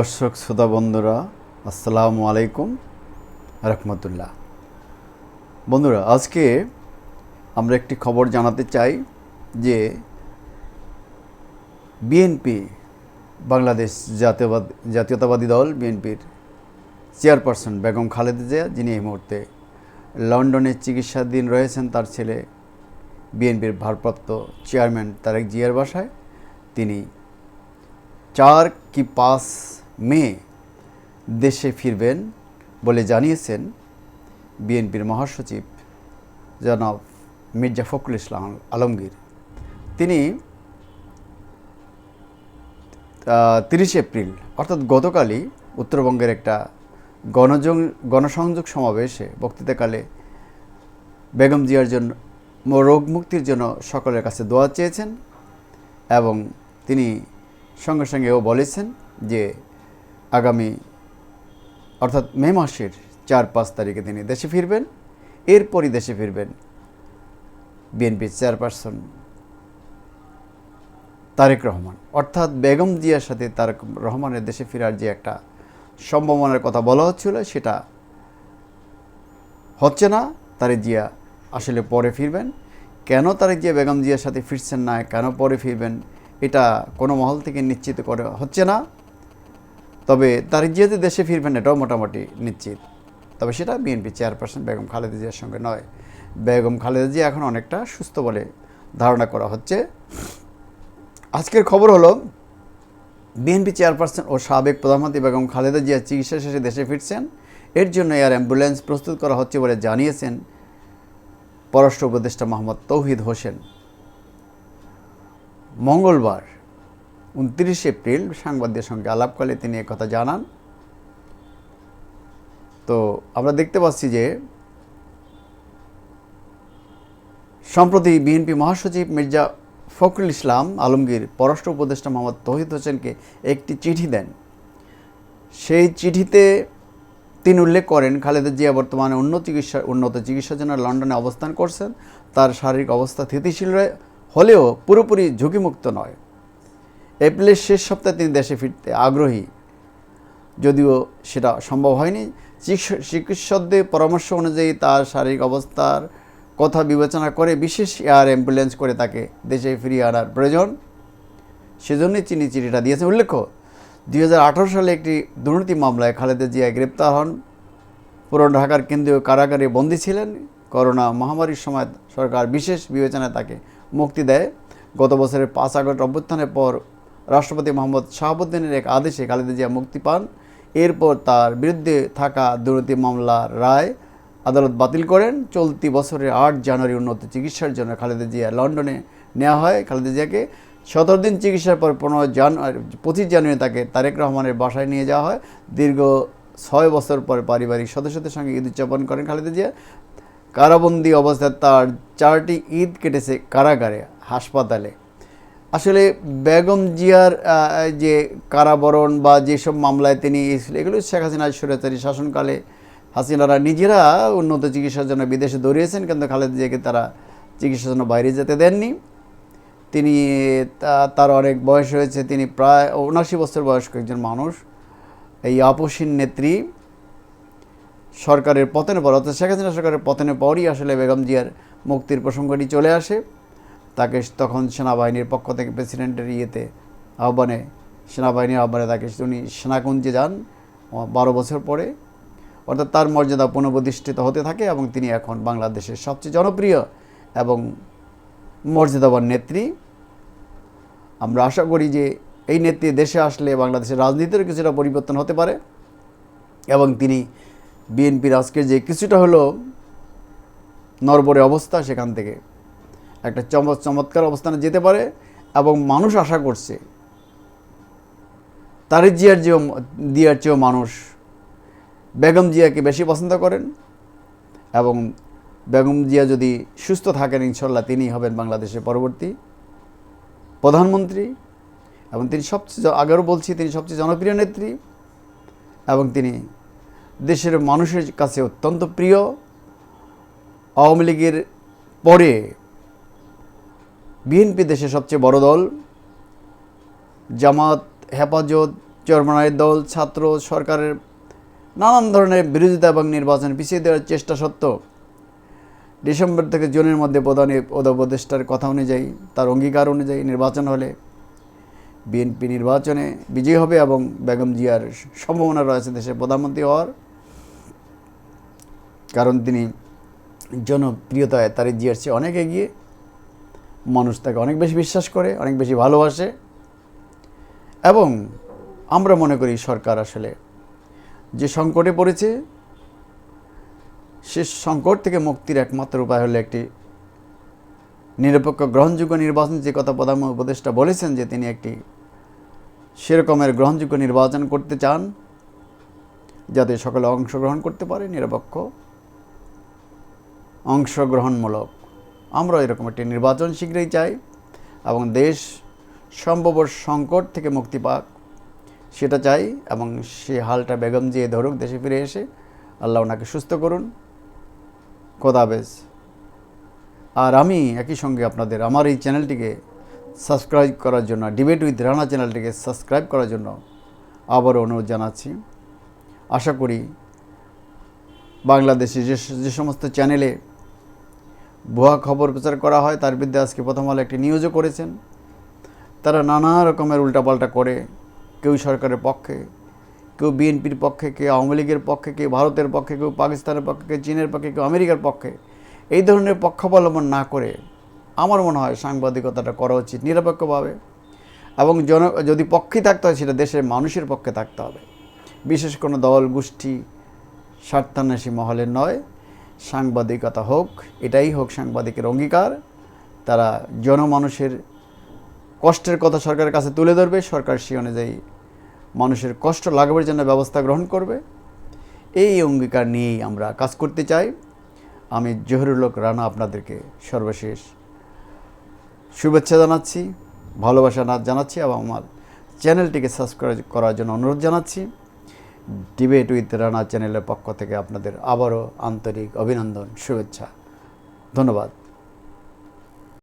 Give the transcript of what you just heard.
দর্শক, শ্রোতা বন্ধুরা, আসসালামু আলাইকুম রহমতুল্লাহ। বন্ধুরা, আজকে আমরা একটি খবর জানাতে চাই যে বিএনপি, বাংলাদেশ জাতীয়বাদ, জাতীয়তাবাদী দল বিএনপির চেয়ারপারসন বেগম খালেদা জিয়া, যিনি এই মুহূর্তে লন্ডনে চিকিৎসাধীন রয়েছেন, তার ছেলে বিএনপির ভারপ্রাপ্ত চেয়ারম্যান তারেক জিয়ার বাসায়, তিনি চার কি পাঁচ মে দেশে ফিরবেন বলে জানিয়েছেন বিএনপির মহাসচিব জনাব মির্জা ফখরুল ইসলাম আলমগীর। তিনি তিরিশে এপ্রিল, অর্থাৎ গতকালই উত্তরবঙ্গের একটা গণজং, গণসংযোগ সমাবেশে বক্তৃতাকালে বেগম জিয়ার জন্য, রোগ মুক্তির জন্য সকলের কাছে দোয়া চেয়েছেন এবং তিনি সঙ্গে সঙ্গে ও বলেছেন যে আগামী, অর্থাৎ মে মাসের চার পাঁচ তারিখে তিনি দেশে ফিরবেন। এরপরই দেশে ফিরবেন বিএনপির চেয়ারপারসন তারেক রহমান। অর্থাৎ বেগম জিয়ার সাথে তারেক রহমানের দেশে ফেরার যে একটা সম্ভাবনার কথা বলা হচ্ছিল, সেটা হচ্ছে না। তারেক জিয়া আসলে পরে ফিরবেন। কেন তারেক জিয়া বেগম জিয়ার সাথে ফিরছেন না? কেন পরে ফিরবেন? এটা কোনো মহল থেকে নিশ্চিত করে হচ্ছে না। তবে তারেক জিয়া যে দেশে ফিরবেন এটাও মোটামুটি নিশ্চিত। তবে সেটা বিএনপি চেয়ারপারসন বেগম খালেদা জিয়ার সঙ্গে নয়। বেগম খালেদা জিয়া এখন অনেকটা সুস্থ বলে ধারণা করা হচ্ছে। আজকের খবর হলো, বিএনপি চেয়ারপারসন ও সাবেক প্রধানমন্ত্রী বেগম খালেদা জিয়া চিকিৎসা শেষে দেশে ফিরছেন। এর জন্য এয়ার অ্যাম্বুলেন্স প্রস্তুত করা হচ্ছে বলে জানিয়েছেন পররাষ্ট্র উপদেষ্টা মোহাম্মদ তৌহিদ হোসেন। মঙ্গলবার উনত্রিশ এপ্রিল সাংবাদিকদের সঙ্গে আলাপকালে তিনি কথা জানান। তো আমরা দেখতে পাচ্ছি যে সম্প্রতি বিএনপি মহাসচিব মির্জা ফখরুল ইসলাম আলমগীর পররাষ্ট্র উপদেষ্টা মোহাম্মদ তহিদ হোসেনকে একটি চিঠি দেন। সেই চিঠিতে তিনি উল্লেখ করেন, খালেদা জিয়া বর্তমানে উন্নত চিকিৎসা, উন্নত চিকিৎসার জন্য লন্ডনে অবস্থান করছেন। তার শারীরিক অবস্থা স্থিতিশীল হলেও পুরোপুরি ঝুঁকিমুক্ত নয়। এপ্রিলের শেষ সপ্তাহে তিনি দেশে ফিরতে আগ্রহী। যদিও সেটা সম্ভব হয়নি। চিকিৎসকদের পরামর্শ অনুযায়ী তার শারীরিক অবস্থার কথা বিবেচনা করে বিশেষ এয়ার অ্যাম্বুলেন্স করে তাকে দেশে ফিরিয়ে আনার প্রয়োজন। সেজন্যই চিনি চিঠিটা দিয়েছেন। উল্লেখ্য, দুই হাজার আঠেরো সালে একটি দুর্নীতি মামলায় খালেদা জিয়া গ্রেপ্তার হন। পুরনো ঢাকার কেন্দ্রীয় কারাগারে বন্দী ছিলেন। করোনা মহামারীর সময় সরকার বিশেষ বিবেচনায় তাকে মুক্তি দেয়। গত বছরের পাঁচ আগস্ট অভ্যুত্থানের পর রাষ্ট্রপতি মোহাম্মদ শাহাবুদ্দিনের এক আদেশে খালেদা জিয়া মুক্তি পান। এরপর তার বিরুদ্ধে থাকা দুর্নীতি মামলার রায় আদালত বাতিল করেন। চলতি বছরের আট জানুয়ারি উন্নত চিকিৎসার জন্য খালেদা জিয়া লন্ডনে নেওয়া হয়। খালেদা জিয়াকে সতেরো দিন চিকিৎসার পর পনেরো জানুয়ারি, পঁচিশ জানুয়ারি তাকে তারেক রহমানের বাসায় নিয়ে যাওয়া হয়। দীর্ঘ ছয় বছর পর পারিবারিক সদস্যদের সঙ্গে ঈদ উদযাপন করেন খালেদা জিয়া। কারাবন্দি অবস্থায় তার চারটি ঈদ কেটেছে কারাগারে, হাসপাতালে। আসলে বেগম জিয়ার যে কারাবরণ বা যেসব মামলায় তিনি এগুলো শেখ হাসিনার স্বৈরাচারী শাসনকালে হাসিনারা নিজেরা উন্নত চিকিৎসার জন্য বিদেশে দৌড়িয়েছেন, কিন্তু খালেদা জিয়াকে তারা চিকিৎসার জন্য বাইরে যেতে দেননি। তিনি তার অনেক বয়স হয়েছে, তিনি প্রায় উনাশি বছর বয়স্ক একজন মানুষ। এই আপসীন নেত্রী সরকারের পতনের পর, অর্থাৎ শেখ হাসিনা সরকারের পতনের পরই আসলে বেগম জিয়ার মুক্তির প্রসঙ্গটি চলে আসে। তখন সেনাবাহিনীর পক্ষ থেকে প্রেসিডেন্টের ইয়েতে আহ্বানে, সেনাবাহিনীর আহ্বানে তাকে উনি সেনাকুঞ্জে যান বারো বছর পরে। অর্থাৎ তার মর্যাদা পুনঃপ্রতিষ্ঠিত হতে থাকে এবং তিনি এখন বাংলাদেশের সবচেয়ে জনপ্রিয় এবং মর্যাদাবান নেত্রী। আমরা আশা করি যে এই নেত্রী দেশে আসলে বাংলাদেশের রাজনীতির কিছুটা পরিবর্তন হতে পারে এবং তিনি বিএনপির আজকের যে কিছুটা হলো নরবরে অবস্থা সেখান থেকে একটা চমৎ, চমৎকার অবস্থানে যেতে পারে এবং মানুষ আশা করছে, তারেক জিয়ার চেয়েও দিয়ার চেয়েও মানুষ বেগম জিয়াকে বেশি পছন্দ করেন এবং বেগম জিয়া যদি সুস্থ থাকেন ইনশাল্লাহ তিনি হবেন বাংলাদেশের পরবর্তী প্রধানমন্ত্রী এবং তিনি সবচেয়ে, আগেও বলছি তিনি সবচেয়ে জনপ্রিয় নেত্রী এবং তিনি দেশের মানুষের কাছে অত্যন্ত প্রিয়। আওয়ামী লীগের পরে বিএনপি দেশের সবচেয়ে বড় দল, জামাত, হেফাজত চরমনায়ের দল, ছাত্র সরকারের নানান ধরনের বিরোধিতা এবং নির্বাচন পিছিয়ে দেওয়ার চেষ্টা সত্ত্বেও ডিসেম্বর থেকে জুনের মধ্যে প্রধানী উপদেষ্টার কথা অনুযায়ী, তার অঙ্গীকার অনুযায়ী নির্বাচন হলে বিএনপি নির্বাচনে বিজয়ী হবে এবং বেগম জিয়ার সম্ভাবনা রয়েছে দেশের প্রধানমন্ত্রী হওয়ার। কারণ তিনি জনপ্রিয়তায় তার জিয়ার চেয়ে অনেক এগিয়ে মানুষ তাকে অনেক বেশি বিশ্বাস করে, অনেক বেশি ভালোবাসে। এবং আমরা মনে করি সরকার আসলে যে সংকটে পড়েছে, সে সংকট থেকে মুক্তির একমাত্র উপায় হলো একটি নিরপেক্ষ, গ্রহণযোগ্য নির্বাচন। যে কথা প্রধান উপদেষ্টা বলেছেন যে তিনি একটি সেরকমের গ্রহণযোগ্য নির্বাচন করতে চান, যাতে সকলে অংশগ্রহণ করতে পারে, নিরপেক্ষ, অংশগ্রহণমূলক। আমরা এরকম একটি নির্বাচন শীঘ্রই চাই এবং দেশ সম্ভব সংকট থেকে মুক্তি পাক। সেটা চাই এবং সে হালটা বেগম জিয়ে ধরুক, দেশে ফিরে এসে আল্লাহ ওনাকে সুস্থ করুন। খোদাবেজ আর আমি একই সঙ্গে আপনাদের আমার এই চ্যানেলটিকে সাবস্ক্রাইব করার জন্য ডিবেট উইথ রানা চ্যানেলটিকে সাবস্ক্রাইব করার জন্য আবারও অনুরোধ জানাচ্ছি। আশা করি বাংলাদেশে যে যে সমস্ত চ্যানেলে ভুয়া খবর প্রচার করা হয়, তার বিরুদ্ধে আজকে প্রথম আলো একটি নিউজও করেছেন। তারা নানা রকমের উল্টাপাল্টা করে, কেউ সরকারের পক্ষে, কেউ বিএনপির পক্ষে, কেউ আওয়ামী লীগের পক্ষে, কেউ ভারতের পক্ষে, কেউ পাকিস্তানের পক্ষে, কেউ চীনের পক্ষে, কেউ আমেরিকার পক্ষে, এই ধরনের পক্ষাবলম্বন না করে আমার মনে হয় সাংবাদিকতাটা করা উচিত নিরপেক্ষভাবে এবং জন, যদি পক্ষে থাকতে হয়, সেটা দেশের মানুষের পক্ষে থাকতে হবে। বিশেষ কোনো দল গোষ্ঠী স্বার্থান্বেষী মহলের নয়। সাংবাদিকতা হোক, এটাই হোক সাংবাদিকের অঙ্গীকার। তারা জনমানুষের কষ্টের কথা সরকারের কাছে তুলে ধরবে, সরকার সেই অনুযায়ী মানুষের কষ্ট লাঘবের জন্য ব্যবস্থা গ্রহণ করবে। এই অঙ্গীকার নিয়েই আমরা কাজ করতে চাই। আমি জহরুলক রানা আপনাদেরকে সর্বশেষ শুভেচ্ছা জানাচ্ছি, ভালোবাসা জানাচ্ছি এবং আমার চ্যানেলটিকে সাবস্ক্রাইব করার জন্য অনুরোধ জানাচ্ছি। ডিবেট উইথ রানা চ্যানেলের পক্ষ থেকে আপনাদের আবারও আন্তরিক অভিনন্দন শুভেচ্ছা। ধন্যবাদ।